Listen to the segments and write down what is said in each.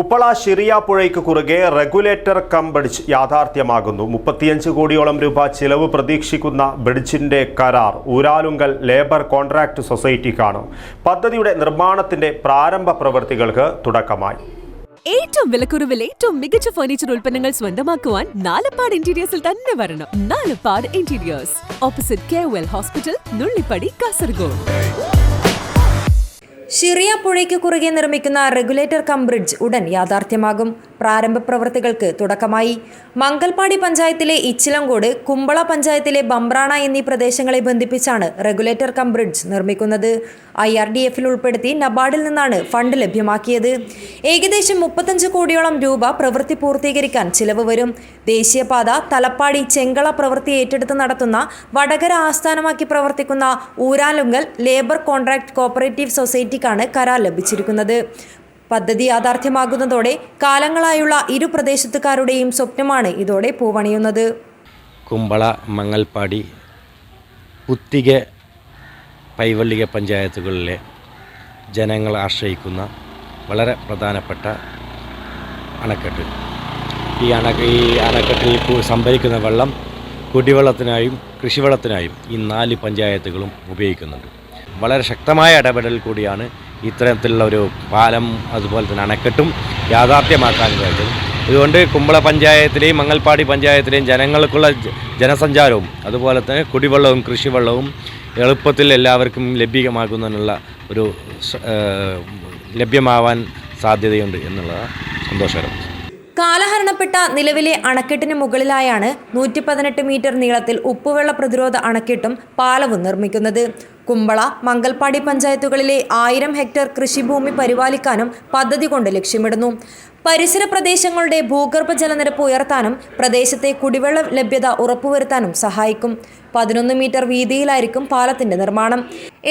ഉപ്പള ഷിറിയ പുഴയ്ക്ക് കുറുകെ regulator cum bridge യാഥാർത്ഥ്യമാകുന്നു. മുപ്പത്തിയഞ്ച് കോടിയോളം രൂപ ചിലവ് പ്രതീക്ഷിക്കുന്ന ബ്രിഡ്ജിന്റെ കരാർ ഊരാലുങ്കൽ ലേബർ കോൺട്രാക്ട് സൊസൈറ്റിക്കാണ് പദ്ധതിയുടെ നിർമ്മാണത്തിന്റെ പ്രാരംഭ പ്രവൃത്തികൾക്ക് തുടക്കമായി. ഏറ്റവും വിലക്കുറവിൽ ഏറ്റവും മികച്ച ഫർണിച്ചർ ഉൽപ്പന്നങ്ങൾ സ്വന്തമാക്കുവാൻ നാലപ്പാട് ഇന്റീരിയേഴ്സിൽ തന്നെ വരണം. Nalappad interiors opposite K hospital Nullippady Kasaragod Shiriya പുഴയ്ക്ക് കുറുകെ നിർമ്മിക്കുന്ന റെഗുലേറ്റർ കം ബ്രിഡ്ജ് ഉടൻ യാഥാർത്ഥ്യമാകും. പ്രാരംഭ പ്രവൃത്തികൾക്ക് തുടക്കമായി. മംഗൽപാടി പഞ്ചായത്തിലെ ഇച്ചിലങ്കോട് കുമ്പള പഞ്ചായത്തിലെ ബംബ്രാണ എന്നീ പ്രദേശങ്ങളെ ബന്ധിപ്പിച്ചാണ് റെഗുലേറ്റർ കം ബ്രിഡ്ജ് നിർമ്മിക്കുന്നത്. ഐ ആർ ഡി എഫിൽ ഉൾപ്പെടുത്തി നബാർഡിൽ നിന്നാണ് ഫണ്ട് ലഭ്യമാക്കിയത്. ഏകദേശം മുപ്പത്തഞ്ച് കോടിയോളം രൂപ പ്രവൃത്തി പൂർത്തീകരിക്കാൻ ചിലവ് വരും. ദേശീയപാത തലപ്പാടി ചെങ്കള പ്രവൃത്തി ഏറ്റെടുത്ത് നടത്തുന്ന വടകര ആസ്ഥാനമാക്കി പ്രവർത്തിക്കുന്ന ഊരാലുങ്കൽ ലേബർ കോൺട്രാക്ട് കോപ്പറേറ്റീവ് സൊസൈറ്റിക്കാണ് കരാർ ലഭിച്ചിരിക്കുന്നത്. പദ്ധതി യാഥാർത്ഥ്യമാകുന്നതോടെ കാലങ്ങളായുള്ള ഇരു പ്രദേശത്തുകാരുടെയും സ്വപ്നമാണ് ഇതോടെ പൂവണിയുന്നത്. കുമ്പള മങ്ങൽപ്പാടി പുത്തിക പൈവള്ളിക പഞ്ചായത്തുകളിലെ ജനങ്ങൾ ആശ്രയിക്കുന്ന വളരെ പ്രധാനപ്പെട്ട അണക്കെട്ട്. ഈ അണ ഈ അണക്കെട്ടിൽ സംഭരിക്കുന്ന വെള്ളം കുടിവെള്ളത്തിനായും കൃഷിവെള്ളത്തിനായും ഈ നാല് പഞ്ചായത്തുകളും ഉപയോഗിക്കുന്നുണ്ട്. വളരെ ശക്തമായ ഇടപെടൽ കൂടിയാണ് ഇത്തരത്തിലുള്ള ഒരു പാലം അതുപോലെ തന്നെ അണക്കെട്ടും യാഥാർത്ഥ്യമാക്കാൻ കഴിഞ്ഞത്. ഇതുകൊണ്ട് കുമ്പള പഞ്ചായത്തിലെയും മങ്ങൽപ്പാടി പഞ്ചായത്തിലെയും ജനങ്ങൾക്കുള്ള ജനസഞ്ചാരവും അതുപോലെ തന്നെ കുടിവെള്ളവും കൃഷിവെള്ളവും എളുപ്പത്തിൽ എല്ലാവർക്കും ലഭ്യമാകുന്നതിനുള്ള ഒരു ലഭ്യമാവാൻ സാധ്യതയുണ്ട് എന്നുള്ളതാണ് സന്തോഷകരം കാലഹരണപ്പെട്ട നിലവിലെ അണക്കെട്ടിന് മുകളിലായാണ് നൂറ്റി പതിനെട്ട് മീറ്റർ നീളത്തിൽ ഉപ്പുവെള്ള പ്രതിരോധ അണക്കെട്ടും പാലവും നിർമ്മിക്കുന്നത്. കുമ്പള മംഗൽപ്പാടി പഞ്ചായത്തുകളിലെ ആയിരം ഹെക്ടർ കൃഷിഭൂമി പരിപാലിക്കാനും പദ്ധതി കൊണ്ട് ലക്ഷ്യമിടുന്നു. പരിസര പ്രദേശങ്ങളുടെ ഭൂഗർഭ ജലനിരപ്പ് ഉയർത്താനും പ്രദേശത്തെ കുടിവെള്ള ലഭ്യത ഉറപ്പുവരുത്താനും സഹായിക്കും. പതിനൊന്ന് മീറ്റർ വീതിയിലായിരിക്കും പാലത്തിന്റെ നിർമ്മാണം.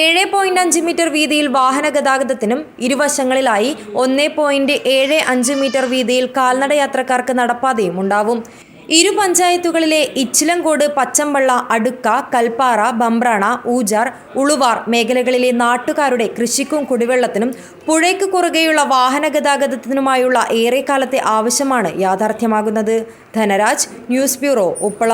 ഏഴ് പോയിന്റ് അഞ്ച് മീറ്റർ വീതിയിൽ വാഹന ഗതാഗതത്തിനും ഇരുവശങ്ങളിലായി ഒന്ന് പോയിന്റ് ഏഴ് അഞ്ച് മീറ്റർ വീതിയിൽ കാൽനട യാത്രക്കാർക്ക് നടപ്പാതയും ഉണ്ടാവും. ഇരു പഞ്ചായത്തുകളിലെ ഇച്ചിലങ്കോട് പച്ചമ്പള്ള അടുക്ക കൽപ്പാറ ബംബ്രാണ ഊജാർ ഉളുവാർ മേഖലകളിലെ നാട്ടുകാരുടെ കൃഷിക്കും കുടിവെള്ളത്തിനും പുഴയ്ക്ക് കുറുകെയുള്ള വാഹന ഗതാഗതത്തിനുമായുള്ള ഏറെക്കാലത്തെ ആവശ്യമാണ് യാഥാർത്ഥ്യമാകുന്നത്. Dhanraj news bureau Uppala.